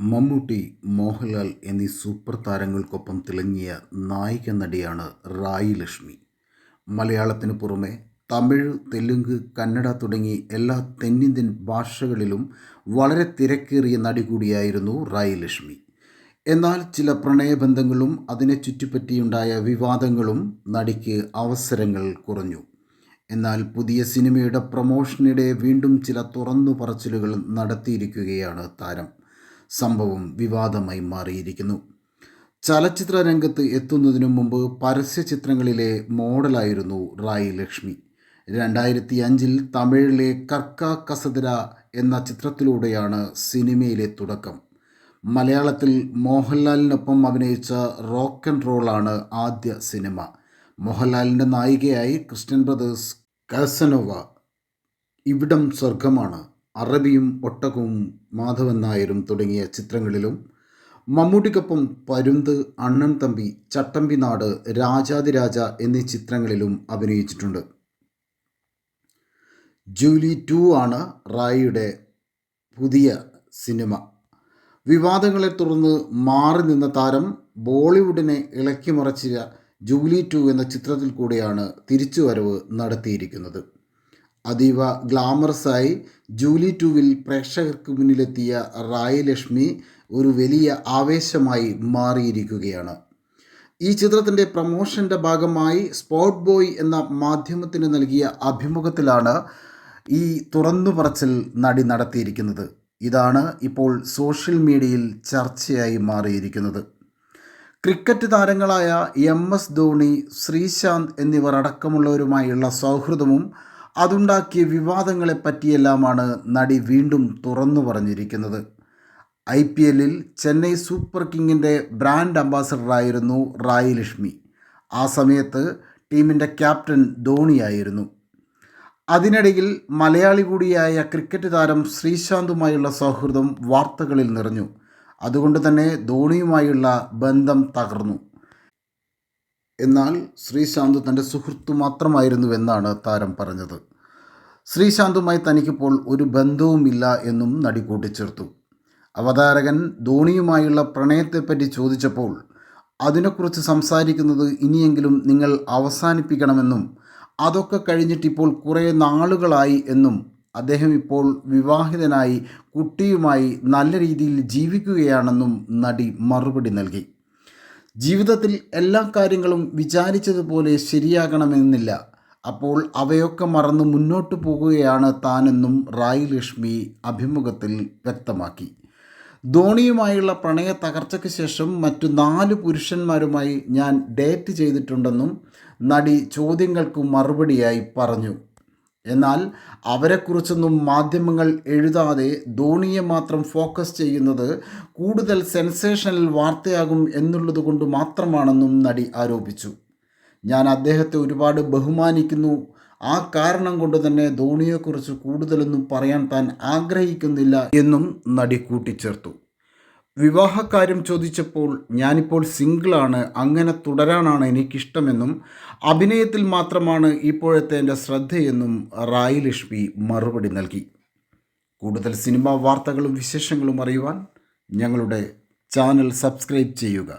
മമ്മൂട്ടി മോഹൻലാൽ എന്നീ സൂപ്പർ താരങ്ങൾക്കൊപ്പം തിളങ്ങിയ നായിക നടിയാണ് റായി ലക്ഷ്മി. മലയാളത്തിന് പുറമെ തമിഴ് തെലുങ്ക് കന്നഡ തുടങ്ങി എല്ലാ തെന്നിന്ത്യൻ ഭാഷകളിലും വളരെ തിരക്കേറിയ നടി കൂടിയായിരുന്നു റായി ലക്ഷ്മി. എന്നാൽ ചില പ്രണയബന്ധങ്ങളും അതിനെ ചുറ്റിപ്പറ്റിയുണ്ടായ വിവാദങ്ങളും നടിക്ക് അവസരങ്ങൾ കുറഞ്ഞു. എന്നാൽ പുതിയ സിനിമയുടെ പ്രൊമോഷനിടെ വീണ്ടും ചില തുറന്നു പറച്ചിലുകൾ നടത്തിയിരിക്കുകയാണ് താരം. സംഭവം വിവാദമായി മാറിയിരിക്കുന്നു. ചലച്ചിത്ര രംഗത്ത് എത്തുന്നതിനു മുമ്പ് പരസ്യ ചിത്രങ്ങളിലെ മോഡലായിരുന്നു റായി ലക്ഷ്മി. രണ്ടായിരത്തി അഞ്ചിൽ തമിഴിലെ കർക്ക കസദര എന്ന ചിത്രത്തിലൂടെയാണ് സിനിമയിലെ തുടക്കം. മലയാളത്തിൽ മോഹൻലാലിനൊപ്പം അഭിനയിച്ച റോക്ക് ആൻഡ് റോളാണ് ആദ്യ സിനിമ. മോഹൻലാലിന്റെ നായികയായി ക്രിസ്ത്യൻ ബ്രദേഴ്സ് കാസനോവ. ഇവിടം സ്വർഗമാണ് അറബിയും ഒട്ടകവും മാധവൻ നായരും തുടങ്ങിയ ചിത്രങ്ങളിലും മമ്മൂട്ടിക്കൊപ്പം പരുന്ത് അണ്ണൻ തമ്പി ചട്ടമ്പി നാട് രാജാതിരാജ എന്നീ ചിത്രങ്ങളിലും അഭിനയിച്ചിട്ടുണ്ട്. ജൂലി ടു ആണ് റായിയുടെ പുതിയ സിനിമ. വിവാദങ്ങളെ തുടർന്ന് മാറി നിന്ന താരം ബോളിവുഡിനെ ഇളക്കിമറിച്ച ജൂലി ടു എന്ന ചിത്രത്തിൽ കൂടിയാണ് തിരിച്ചുവരവ് നടത്തിയിരിക്കുന്നത്. അതീവ ഗ്ലാമറസായി ജൂലി ടുവിൽ പ്രേക്ഷകർക്ക് മുന്നിലെത്തിയ റായി ലക്ഷ്മി ഒരു വലിയ ആവേശമായി മാറിയിരിക്കുകയാണ്. ഈ ചിത്രത്തിന്റെ പ്രമോഷന്റെ ഭാഗമായി സ്പോട്ട് ബോയ് എന്ന മാധ്യമത്തിന് നൽകിയ അഭിമുഖത്തിലാണ് ഈ തുറന്നു പറച്ചിൽ നടി നടത്തിയിരിക്കുന്നത്. ഇതാണ് ഇപ്പോൾ സോഷ്യൽ മീഡിയയിൽ ചർച്ചയായി മാറിയിരിക്കുന്നത്. ക്രിക്കറ്റ് താരങ്ങളായ എം എസ് ധോണി ശ്രീശാന്ത് എന്നിവർ അടക്കമുള്ളവരുമായുള്ള സൗഹൃദവും അതുണ്ടാക്കിയ വിവാദങ്ങളെ പറ്റിയെല്ലാമാണ് നടി വീണ്ടും തുറന്നു പറഞ്ഞിരിക്കുന്നത്. ഐ പി എല്ലിൽ ചെന്നൈ സൂപ്പർ കിങ്ങിന്റെ ബ്രാൻഡ് അംബാസഡറായിരുന്നു റായി ലക്ഷ്മി ആ സമയത്ത് ടീമിന്റെ ക്യാപ്റ്റൻ ധോണിയായിരുന്നു. അതിനിടയിൽ മലയാളി കൂടിയായ ക്രിക്കറ്റ് താരം ശ്രീശാന്തുമായുള്ള സൗഹൃദം വാർത്തകളിൽ നിറഞ്ഞു. അതുകൊണ്ട് തന്നെ ധോണിയുമായുള്ള ബന്ധം തകർന്നു. എന്നാൽ ശ്രീശാന്ത് തന്റെ സുഹൃത്തു മാത്രമായിരുന്നുവെന്നാണ് താരം പറഞ്ഞത്. ശ്രീശാന്തുമായി തനിക്കിപ്പോൾ ഒരു ബന്ധവുമില്ല എന്നും നടി കൂട്ടിച്ചേർത്തു. അവതാരകൻ ധോണിയുമായുള്ള പ്രണയത്തെപ്പറ്റി ചോദിച്ചപ്പോൾ അതിനെക്കുറിച്ച് സംസാരിക്കുന്നത് ഇനിയെങ്കിലും നിങ്ങൾ അവസാനിപ്പിക്കണമെന്നും അതൊക്കെ കഴിഞ്ഞിട്ടിപ്പോൾ കുറേ നാളുകളായി എന്നും അദ്ദേഹം ഇപ്പോൾ വിവാഹിതനായി കുട്ടിയുമായി നല്ല രീതിയിൽ ജീവിക്കുകയാണെന്നും നടി മറുപടി നൽകി. ജീവിതത്തിൽ എല്ലാ കാര്യങ്ങളും വിചാരിച്ചതുപോലെ ശരിയാകണമെന്നില്ല. അപ്പോൾ അവയൊക്കെ മറന്ന് മുന്നോട്ട് പോകുകയാണ് താനെന്നും റായി ലക്ഷ്മി അഭിമുഖത്തിൽ വ്യക്തമാക്കി. ധോണിയുമായുള്ള പ്രണയ തകർച്ചയ്ക്ക് ശേഷം മറ്റു നാല് പുരുഷന്മാരുമായി ഞാൻ ഡേറ്റ് ചെയ്തിട്ടുണ്ടെന്നും നടി ചോദ്യങ്ങൾക്ക് മറുപടിയായി പറഞ്ഞു. എന്നാൽ അവരെക്കുറിച്ചൊന്നും മാധ്യമങ്ങൾ എഴുതാതെ ധോണിയെ മാത്രം ഫോക്കസ് ചെയ്യുന്നത് കൂടുതൽ സെൻസേഷണൽ വാർത്തയാകും എന്നുള്ളത് കൊണ്ട് മാത്രമാണെന്നും നടി ആരോപിച്ചു. ഞാൻ അദ്ദേഹത്തെ ഒരുപാട് ബഹുമാനിക്കുന്നു. ആ കാരണം കൊണ്ട് തന്നെ ധോണിയെക്കുറിച്ച് കൂടുതലൊന്നും പറയാൻ താൻ ആഗ്രഹിക്കുന്നില്ല എന്നും നടി കൂട്ടിച്ചേർത്തു. വിവാഹക്കാര്യം ചോദിച്ചപ്പോൾ ഞാനിപ്പോൾ സിംഗിളാണ് അങ്ങനെ തുടരാനാണ് എനിക്കിഷ്ടമെന്നും അഭിനയത്തിൽ മാത്രമാണ് ഇപ്പോഴത്തെ എന്റെ ശ്രദ്ധയെന്നും റായി ലക്ഷ്മി മറുപടി നൽകി. കൂടുതൽ സിനിമാ വാർത്തകളും വിശേഷങ്ങളും അറിയുവാൻ ഞങ്ങളുടെ ചാനൽ സബ്സ്ക്രൈബ് ചെയ്യുക.